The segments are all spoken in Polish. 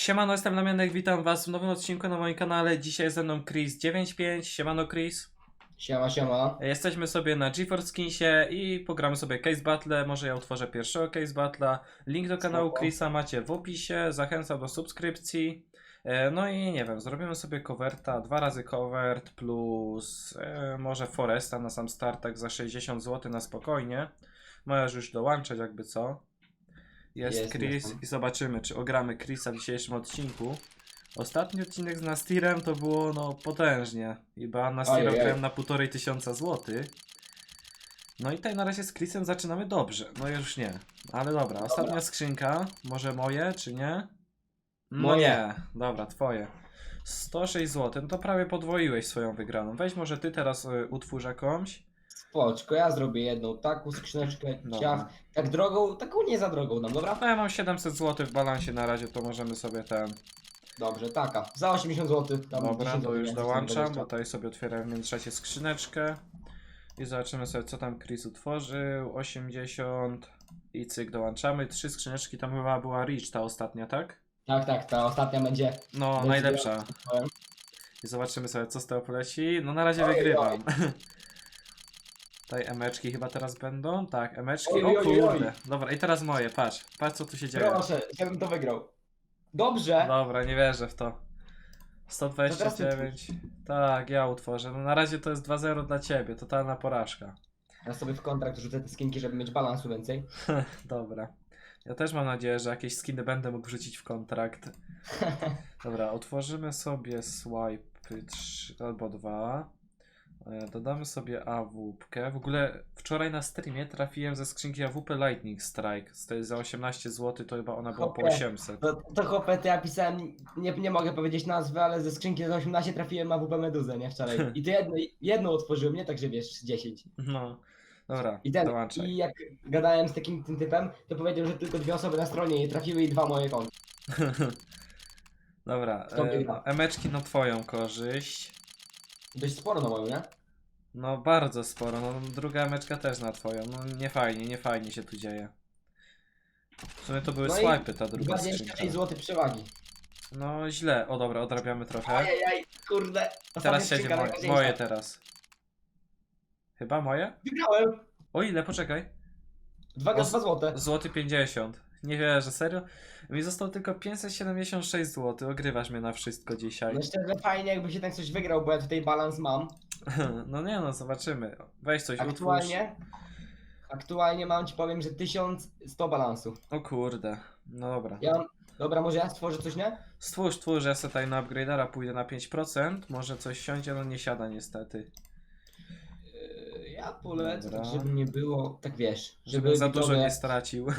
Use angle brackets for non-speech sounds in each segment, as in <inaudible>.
Siemano, jestem Damianek, witam was w nowym odcinku na moim kanale. Dzisiaj ze mną Chris95. Siemano Chris. Siema, siema. Jesteśmy sobie na GeForce Skinsie i pogramy sobie Case Battle. Może ja utworzę pierwszego Case Battle'a. Link do kanału Spoko. Chrisa macie w opisie. Zachęcam do subskrypcji. E, No i nie wiem, zrobimy sobie coverta, dwa razy covert plus e, może Foresta na sam start, tak za 60 zł na spokojnie. Możesz już dołączać jakby co. Jest, Jest, Chris jestem. i zobaczymy czy ogramy Chrisa w dzisiejszym odcinku. Ostatni odcinek z Nastirem to było no potężnie. Iba Nastirem Ojej. grałem na półtorej tysiąca złotych. No i tutaj na razie z Chrisem zaczynamy dobrze. No już nie. Ale dobra, ostatnia skrzynka. Może moje, czy nie? No Moje. nie. Dobra, twoje. 106 zł, no to prawie podwoiłeś swoją wygraną. Weź może ty teraz y, utwórz jakąś. Spoczko, ja zrobię jedną taką skrzyneczkę, Dobra. ciach, tak drogą, taką nie za drogą nam, dobra? No ja mam 700 zł w balansie na razie, to możemy sobie ten... Dobrze, taka, za 80 zł. Tam Dobra, 10 to już dołączam, 20. bo tutaj sobie otwieram w międzyczasie skrzyneczkę. I zobaczymy sobie, co tam Chris utworzył. 80 i cyk, dołączamy. Trzy skrzyneczki, tam chyba była Reach, ta ostatnia, tak? Tak, tak, ta ostatnia będzie. No, Będzie najlepsza. I zobaczymy sobie, co z tego poleci. No na razie Oj, wygrywam. <laughs> Tutaj emeczki chyba teraz będą. Tak, emeczki. Oj, O oj, oj, oj. kurde. Dobra, i teraz moje, patrz. Patrz, co tu się dzieje. Proszę, żebym to wygrał. Dobrze. Dobra, nie wierzę w to. To teraz 129. Tak, ja utworzę. No na razie to jest 2-0 dla ciebie, totalna porażka. Ja sobie w kontrakt rzucę te skinki, żeby mieć balansu więcej. <laughs> Dobra. Ja też mam nadzieję, że jakieś skiny będę mógł wrzucić w kontrakt. <laughs> Dobra, otworzymy sobie swipe 3 albo 2. Dodamy sobie AWP. W ogóle wczoraj na streamie trafiłem ze skrzynki AWP Lightning Strike. Z tej za 18 zł to chyba ona była po Okej. 800. To, to chłopie, to ja pisałem, nie, nie mogę powiedzieć nazwy, ale ze skrzynki za 18 trafiłem AWP Meduzę, nie, wczoraj. <laughs> I to jedno, jedno otworzyłem, nie tak, że wiesz, 10. No. Dobra, I ten, dołączaj. i jak gadałem z takim tym typem, to powiedział, że tylko dwie osoby na stronie jej trafiły i dwa moje konta. <laughs> Dobra, Kto e, wygra? no, emeczki na twoją korzyść. Dość sporo na moją, nie? No bardzo sporo, no druga emeczka też na twoją. No nie fajnie, nie fajnie się tu dzieje. W sumie to były No i swipy ta druga 26 skrzynka. zł przewagi. No źle, o dobra, odrabiamy trochę. Ajajaj, kurde. Teraz siedzi moje, moje teraz. Chyba moje? Wygrałem! O ile, poczekaj. Dwa O, gaz 2 złote. Złoty 50. Nie wierzę, serio? Mi zostało tylko 576 zł. Ogrywasz mnie na wszystko dzisiaj. No szczerze fajnie jakby się tak coś wygrał, bo ja tutaj balans mam. <laughs> No nie no, zobaczymy. Weź coś. Aktualnie, aktualnie mam ci powiem, że 1100 balansu. O kurde, no dobra. Ja mam, dobra, może ja stworzę coś, nie? Stwórz, stwórz, ja sobie tutaj na upgradera pójdę na 5%. Może coś siądzie, no nie siada niestety. Yy, Ja polecę, Dobra. tak żeby nie było, tak wiesz, Żeby za dużo nie stracił. <laughs>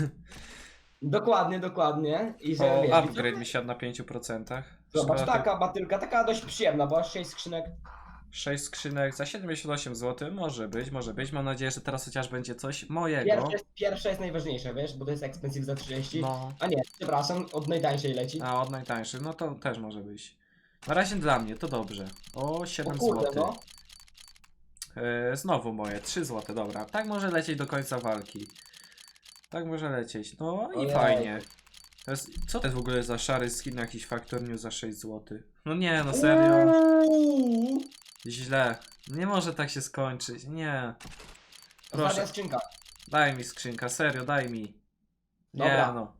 Dokładnie, dokładnie. I że O, wiesz, upgrade mi siadł na 5%. Zobacz, Szkoda taka batylka, taka dość przyjemna, bo aż 6 skrzynek. 6 skrzynek za 78 zł. Może być, może być. Mam nadzieję, że teraz chociaż będzie coś mojego. Pierwsza jest, pierwsza jest najważniejsza, wiesz, bo to jest expensive za 30. No, A nie, przepraszam, od najtańszej leci. a od najtańszych, no to też może być. Na razie dla mnie, to dobrze. O, O 7 kurde, zł. no. E, znowu moje, 3 zł, dobra. Tak może lecieć do końca walki. Tak może lecieć. No i Ojej. fajnie. Jest, co to jest w ogóle za szary skin na jakiś Factor New za 6 zł? No nie, no serio. Uuu. Źle. Nie może tak się skończyć. Nie. Ostatnia Proszę, skrzynka. daj mi skrzynka, serio, daj mi. Nie Dobra. no.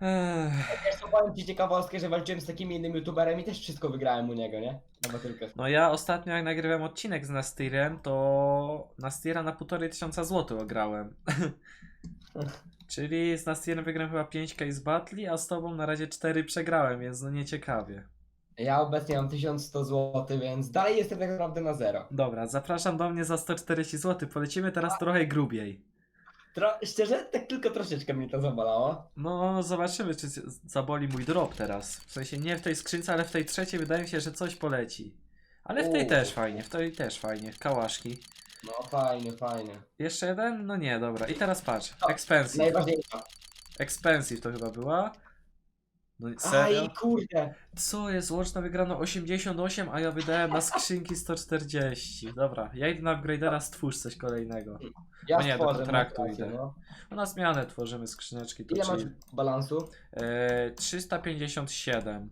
Ech. Wiesz co, powiem ci ciekawostkę, że walczyłem z takim innym youtuberem i też wszystko wygrałem u niego, nie? Na batylkę. No ja ostatnio jak nagrywałem odcinek z Nastirem, to Nastira na półtorej tysiąca złotych ograłem. <laughs> Czyli z Nastirem wygrałem chyba 5 case battle, a z tobą na razie 4 przegrałem, więc no nieciekawie. Ja obecnie mam 1100 zł, więc dalej jestem tak naprawdę na zero. Dobra, zapraszam do mnie za 140 zł. Polecimy teraz trochę grubiej. Tro szczerze, tak tylko troszeczkę mnie to zabolało. No, zobaczymy, czy z- zaboli mój drop teraz. W sensie nie w tej skrzynce, ale w tej trzeciej wydaje mi się, że coś poleci. Ale w tej U. też fajnie, w tej też fajnie. Kałaszki. No fajnie, fajnie. Jeszcze jeden? No nie, dobra. I teraz patrz. O, Expensive. Najważniejsza. Expensive to chyba była. No serio? Aj, kurde. Co jest? Łączna wygrana 88, a ja wydałem na skrzynki 140. Dobra, ja idę na upgradera, stwórz coś kolejnego. Ja O nie, do stworzę, kontraktu masz rację, idę. no. No na zmianę tworzymy skrzyneczki, to Ile masz balansu? E, 357.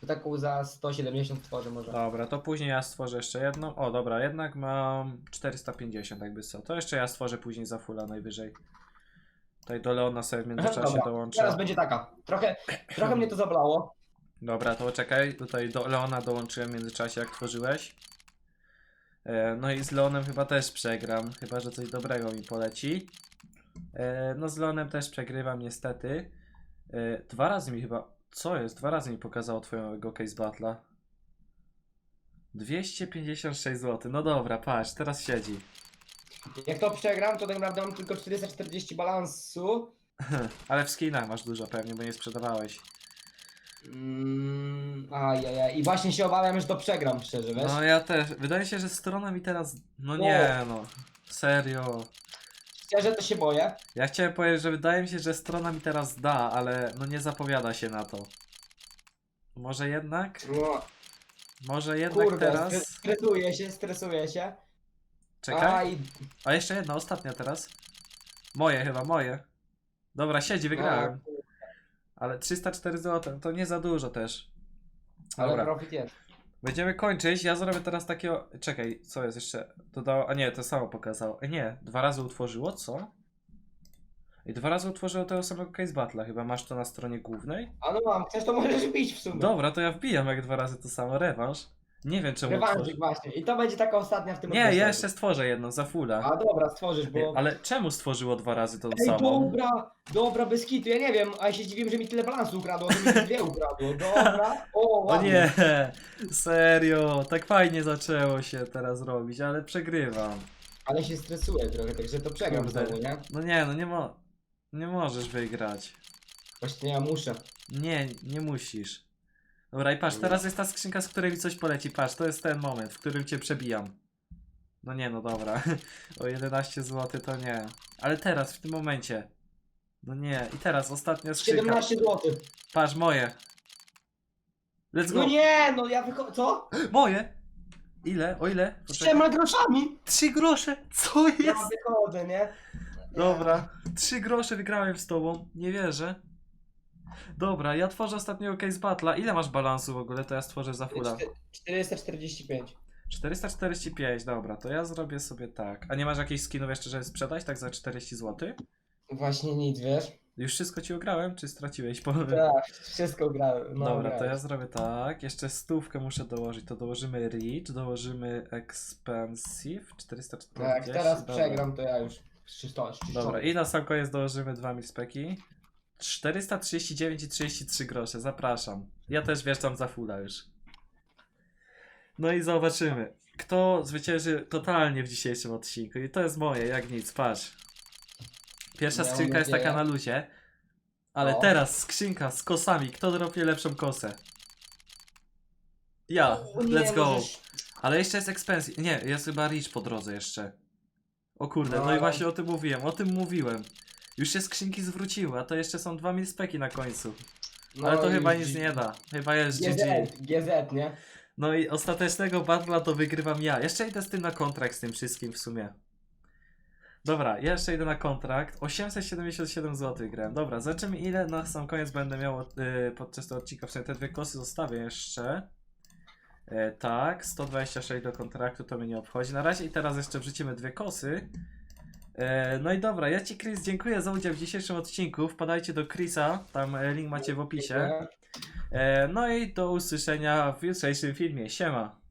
To taką za 170 tworzę może. Dobra, to później ja stworzę jeszcze jedną. O, dobra, jednak mam 450 jakby co. To jeszcze ja stworzę później za fulla najwyżej. Tutaj do Leona sobie w międzyczasie Dobra, dołączę. Teraz będzie taka. Trochę, trochę mnie to zabolało. Dobra, to czekaj, tutaj do Leona dołączyłem w międzyczasie jak tworzyłeś. E, no i z Leonem chyba też przegram, chyba że coś dobrego mi poleci. E, no z Leonem też przegrywam niestety. E, dwa razy mi chyba, co jest? Dwa razy mi pokazało twojego case battle'a. 256 zł, no dobra, patrz, teraz siedzi. Jak to przegram, to tak naprawdę mam tylko 440 balansu. <laughs> Ale w skinach masz dużo pewnie, bo nie sprzedawałeś. Mm, ajajaj. I właśnie się obawiam, że to przegram, szczerze, wiesz? No ja też, wydaje się, że strona mi teraz, no nie no, serio. Szczerze to się boję. Ja chciałem powiedzieć, że wydaje mi się, że strona mi teraz da, ale no nie zapowiada się na to. Może jednak? No, Może jednak kurde, teraz? stre- stresuję się, stresuję się. Czekaj. Aj, A jeszcze jedna, ostatnia teraz. Moje chyba, moje. Dobra, siedzi, wygrałem. a, Ale 304 zł to nie za dużo też. Ale Dobra, profit jest. będziemy kończyć. Ja zrobię teraz takiego. Czekaj, co jest jeszcze? Dodało. A nie, to samo pokazało. E, nie, dwa razy utworzyło, co? I dwa razy utworzyło tego samego case battle'a. Chyba masz to na stronie głównej? A no mam, chcesz to możesz bić w sumie. Dobra, to ja wbijam jak dwa razy to samo. Rewanż. Nie wiem czemu. Rewanżyk właśnie. I to będzie taka ostatnia w tym Nie, ja jeszcze stworzę jedną za fulla. A dobra, stworzysz, bo... Ale czemu stworzyło dwa razy tą Ej, samą? dobra, dobra, bez kitu, ja nie wiem, a ja się dziwiłem, że mi tyle balansu ukradło, to mi dwie ukradło, dobra, o, <laughs> O ładnie. nie, serio, tak fajnie zaczęło się teraz robić, ale przegrywam. Ale się stresuję trochę, także to przegram Kurde. znowu, nie? No nie, no nie mo... Nie możesz wygrać. Właśnie ja muszę. Nie, nie musisz. Dobra i patrz, teraz jest ta skrzynka, z której mi coś poleci. Patrz, to jest ten moment, w którym cię przebijam. No nie, no dobra. <laughs> O 11 zł to nie. Ale teraz, w tym momencie. No nie, i teraz ostatnia skrzynka. 17 zł. Patrz, moje. Let's go. No nie, no ja wychodzę, co? Moje! Ile? O ile? Z trzema groszami? Trzy grosze! Co jest? Ja wychodzę, nie? Dobra, trzy grosze wygrałem z tobą, nie wierzę. Dobra, ja tworzę ostatniego case battle'a. Ile masz balansu w ogóle? To ja stworzę za. Czty- 445. 445, dobra, to ja zrobię sobie tak. A nie masz jakichś skinów jeszcze, żeby sprzedać, tak za 40 zł? Właśnie nic, wiesz? Już wszystko ci ograłem, czy straciłeś? Po... Tak, wszystko grałem. No, Dobra, to ja zrobię tak. Jeszcze stówkę muszę dołożyć. To dołożymy Rich, dołożymy Expensive 440. Tak, teraz dobra. przegram, to ja już szczyszczony. Dobra, i na sam koniec dołożymy 2 milspeki. 439 i 33 grosze, zapraszam. Ja też wjeżdżam za fulla już. No i zobaczymy, kto zwycięży totalnie w dzisiejszym odcinku. I to jest moje, jak nic, patrz. Pierwsza Miałem skrzynka jest taka na luzie. Ale O. teraz skrzynka z kosami. Kto dropie lepszą kosę? Ja, O nie, let's go. możesz- Ale jeszcze jest expensive. Nie, jest chyba Rich po drodze jeszcze. O kurde, no, No. i właśnie o tym mówiłem, o tym mówiłem. Już się skrzynki zwróciły, a to jeszcze są dwa milspeki na końcu. No Ale to i chyba G- nic nie da. Chyba jest GG. GZ, GZ, nie? No i ostatecznego battle'a to wygrywam ja. Jeszcze idę z tym na kontrakt z tym wszystkim w sumie. Dobra, ja jeszcze idę na kontrakt. 877 zł grałem. Dobra, zobaczymy ile na sam koniec będę miał yy, podczas tego odcinka. W sumie te dwie kosy zostawię jeszcze. E, tak, 126 do kontraktu to mnie nie obchodzi. Na razie i teraz jeszcze wrzucimy dwie kosy. E, no i dobra, ja Ci Chris dziękuję za udział w dzisiejszym odcinku. Wpadajcie do Chrisa, tam e, link macie w opisie. E, no i do usłyszenia w jutrzejszym filmie. Siema.